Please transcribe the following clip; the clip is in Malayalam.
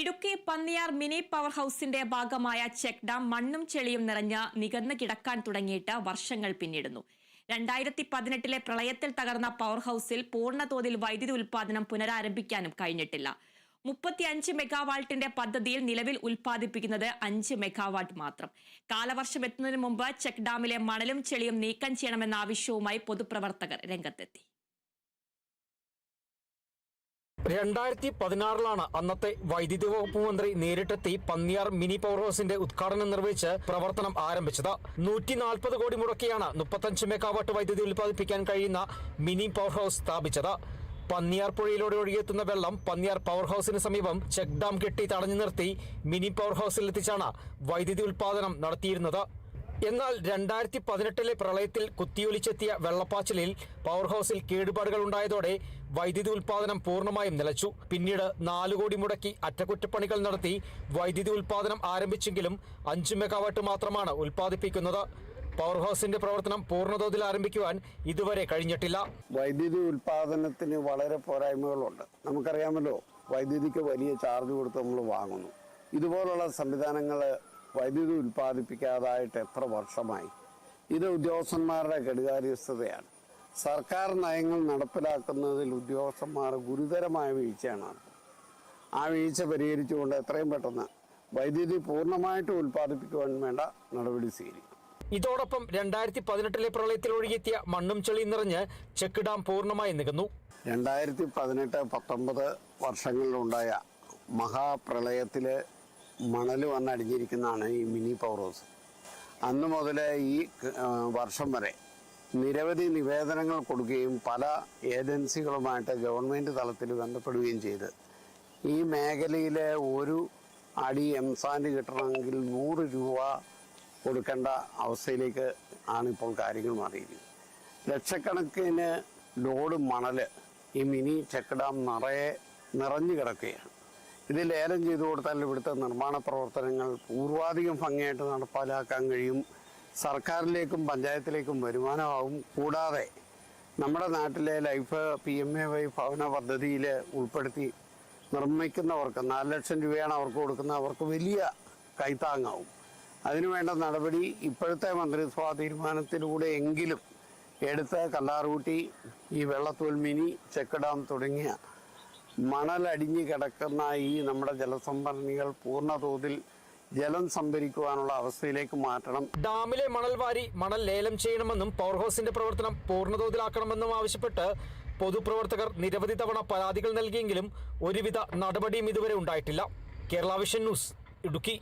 ഇടുക്കി പന്നിയാർ മിനി പവർ ഹൌസിന്റെ ഭാഗമായ ചെക്ക് ഡാം മണ്ണും ചെളിയും നിറഞ്ഞ് നികന്നു കിടക്കാൻ തുടങ്ങിയിട്ട് വർഷങ്ങൾ പിന്നിടുന്നു. രണ്ടായിരത്തി പതിനെട്ടിലെ പ്രളയത്തിൽ തകർന്ന പവർ ഹൌസിൽ പൂർണതോതിൽ വൈദ്യുതി ഉൽപാദനം പുനരാരംഭിക്കാനും കഴിഞ്ഞിട്ടില്ല. മുപ്പത്തിയഞ്ച് മെഗാവാട്ടിന്റെ പദ്ധതിയിൽ നിലവിൽ ഉൽപ്പാദിപ്പിക്കുന്നത് അഞ്ച് മെഗാവാട്ട് മാത്രം. കാലവർഷം എത്തുന്നതിന് മുമ്പ് ചെക്ക് ഡാമിലെ മണലും ചെളിയും നീക്കം ചെയ്യണമെന്ന ആവശ്യവുമായി പൊതുപ്രവർത്തകർ രംഗത്തെത്തി. രണ്ടായിരത്തി പതിനാറിലാണ് അന്നത്തെ വൈദ്യുതി വകുപ്പ് മന്ത്രി നേരിട്ടെത്തി പന്നിയാർ മിനി പവർ ഹൗസിന്റെ ഉദ്ഘാടനം നിർവഹിച്ച് പ്രവർത്തനം ആരംഭിച്ചത്. നൂറ്റി നാൽപ്പത് കോടി മുടക്കിയാണ് മുപ്പത്തഞ്ച് മെഗാവാട്ട് വൈദ്യുതി ഉൽപ്പാദിപ്പിക്കാൻ കഴിയുന്ന മിനി പവർ ഹൗസ് സ്ഥാപിച്ചത്. പന്നിയാർ പുഴയിലൂടെ ഒഴുകിയെത്തുന്ന വെള്ളം പന്നിയാർ പവർ ഹൗസിന് സമീപം ചെക്ക് ഡാം കെട്ടി തടഞ്ഞു നിർത്തി മിനി പവർ ഹൗസിൽ എത്തിച്ചാണ് വൈദ്യുതി ഉൽപ്പാദനം നടത്തിയിരുന്നത്. എന്നാൽ രണ്ടായിരത്തി പതിനെട്ടിലെ പ്രളയത്തിൽ കുത്തിയൊലിച്ചെത്തിയ വെള്ളപ്പാച്ചിലിൽ പവർ ഹൗസിൽ കേടുപാടുകൾ ഉണ്ടായതോടെ വൈദ്യുതി ഉൽപാദനം പൂർണമായും നിലച്ചു. പിന്നീട് നാലു കോടി മുടക്കി അറ്റകുറ്റപ്പണികൾ നടത്തി വൈദ്യുതി ഉൽപാദനം ആരംഭിച്ചെങ്കിലും അഞ്ച് മെഗാവാട്ട് മാത്രമാണ് ഉൽപ്പാദിപ്പിക്കുന്നത്. പവർ ഹൗസിന്റെ പ്രവർത്തനം പൂർണതോതിൽ ആരംഭിക്കുവാൻ ഇതുവരെ കഴിഞ്ഞിട്ടില്ല. വൈദ്യുതി ഉൽപാദനത്തിന് വളരെ പോരായ്മകളുണ്ട്. നമുക്കറിയാമല്ലോ വൈദ്യുതിക്ക് വലിയ ചാർജ് കൊടുത്ത് നമ്മൾ വാങ്ങുന്നു. ഇതുപോലുള്ള സംവിധാനങ്ങൾ വൈദ്യുതി ഉൽപ്പാദിപ്പിക്കാതായിട്ട് എത്ര വർഷമായി? ഇത് ഉദ്യോഗസ്ഥന്മാരുടെ കെടുകാര്യസ്ഥതയാണ്. സർക്കാർ നയങ്ങൾ നടപ്പിലാക്കുന്നതിൽ ഉദ്യോഗസ്ഥന്മാർ ഗുരുതരമായ വീഴ്ചയാണ്. ആ വീഴ്ച പരിഹരിച്ചുകൊണ്ട് എത്രയും പെട്ടെന്ന് വൈദ്യുതി പൂർണമായിട്ട് ഉൽപ്പാദിപ്പിക്കുവാൻ വേണ്ട നടപടി സ്വീകരിക്കും. ഇതോടൊപ്പം രണ്ടായിരത്തി പതിനെട്ടിലെ പ്രളയത്തിൽ ഒഴുകിയെത്തിയ മണ്ണും ചെളി നിറഞ്ഞ് ചെക്ക് ഡാം പൂർണമായി നികന്നു. രണ്ടായിരത്തി പതിനെട്ട് പത്തൊമ്പത് വർഷങ്ങളിലുണ്ടായ മഹാപ്രളയത്തിൽ മണൽ വന്നടിഞ്ഞിരിക്കുന്നതാണ് ഈ മിനി പവർ ഹൗസ് അന്ന് മുതൽ ഈ വർഷം വരെ നിരവധി നിവേദനങ്ങൾ കൊടുക്കുകയും പല ഏജൻസികളുമായിട്ട് ഗവൺമെന്റ് തലത്തിൽ ബന്ധപ്പെടുകയും ചെയ്ത്. ഈ മേഖലയിലെ ഒരു അടി എംസാൻഡ് കിട്ടണമെങ്കിൽ നൂറ് രൂപ കൊടുക്കേണ്ട അവസ്ഥയിലേക്ക് ആണിപ്പോൾ കാര്യങ്ങൾ മാറിയിരിക്കുന്നത്. ലക്ഷക്കണക്കിന് ലോഡ് മണൽ ഈ മിനി ചെക്ക് ഡാം നിറയെ നിറഞ്ഞു കിടക്കുകയാണ്. ഇത് ലേലം ചെയ്തു കൊടുത്താൽ ഇവിടുത്തെ നിർമ്മാണ പ്രവർത്തനങ്ങൾ പൂർവാധികം ഭംഗിയായിട്ട് നടപ്പിലാക്കാൻ കഴിയും. സർക്കാരിലേക്കും പഞ്ചായത്തിലേക്കും വരുമാനമാവും. കൂടാതെ നമ്മുടെ നാട്ടിലെ Life P M A Y ഭവന പദ്ധതിയിൽ ഉൾപ്പെടുത്തി നിർമ്മിക്കുന്നവർക്ക് നാല് ലക്ഷം രൂപയാണ് അവർക്ക് കൊടുക്കുന്നത്. അവർക്ക് വലിയ കൈത്താങ്ങാവും. അതിനുവേണ്ട നടപടി ഇപ്പോഴത്തെ മന്ത്രിസഭാ തീരുമാനത്തിലൂടെ എങ്കിലും എടുത്ത് കല്ലാറൂട്ടി ഈ വെള്ളത്തോൽ മിനി ചെക്ക് ഡാം തുടങ്ങിയ മണലടിഞ്ഞു കിടക്കുന്ന ഈ നമ്മുടെ ജലസംഭരണികൾ പൂർണതോതിൽ ജലം സംഭരിക്കുവാനുള്ള അവസ്ഥയിലേക്ക് മാറ്റണം. ഡാമിലെ മണൽ വാരി മണൽ ലേലം ചെയ്യണമെന്നും പവർ ഹൗസിന്റെ പ്രവർത്തനം പൂർണതോതിലാക്കണമെന്നും ആവശ്യപ്പെട്ട് പൊതുപ്രവർത്തകർ നിരവധി തവണ പരാതികൾ നൽകിയെങ്കിലും ഒരുവിധ നടപടിയും ഇതുവരെ ഉണ്ടായിട്ടില്ല. Kerala vision news Idukki.